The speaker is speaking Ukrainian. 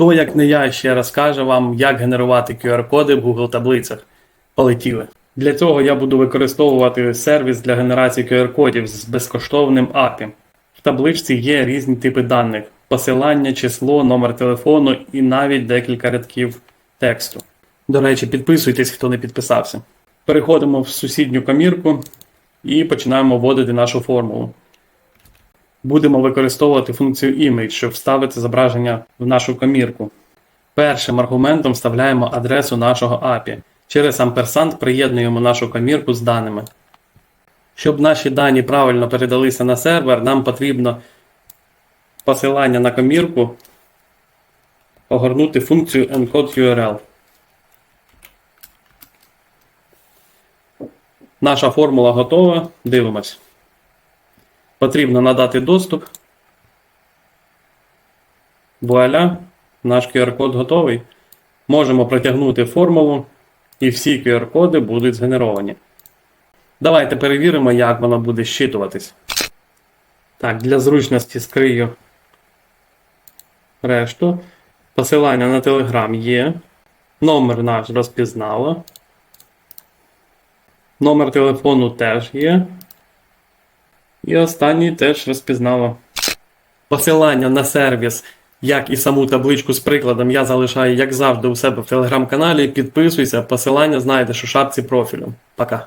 Хто, як не я, ще розкаже вам, як генерувати QR-коди в Google таблицях. Полетіли. Для цього я буду використовувати сервіс для генерації QR-кодів з безкоштовним API. В табличці є різні типи даних: посилання, число, номер телефону і навіть декілька рядків тексту. До речі, підписуйтесь, хто не підписався. Переходимо в сусідню комірку і починаємо вводити нашу формулу. Будемо використовувати функцію image, щоб вставити зображення в нашу комірку. Першим аргументом вставляємо адресу нашого API. Через амперсант приєднуємо нашу комірку з даними. Щоб наші дані правильно передалися на сервер, нам потрібно посилання на комірку огорнути функцію encode.url. Наша формула готова. Дивимось. Потрібно надати доступ. Вуаля, наш QR-код готовий. Можемо протягнути формулу, і всі QR-коди будуть згенеровані. Давайте перевіримо, як воно буде щитуватись. Так, для зручності скрию решту. Посилання на Telegram є. Номер наш розпізнало. Номер телефону теж є. І останній теж розпізнало. Посилання на сервіс, як і саму табличку з прикладом, я залишаю, як завжди, у себе в телеграм-каналі. Підписуйся, посилання знайдеш у шапці профілю. Пока.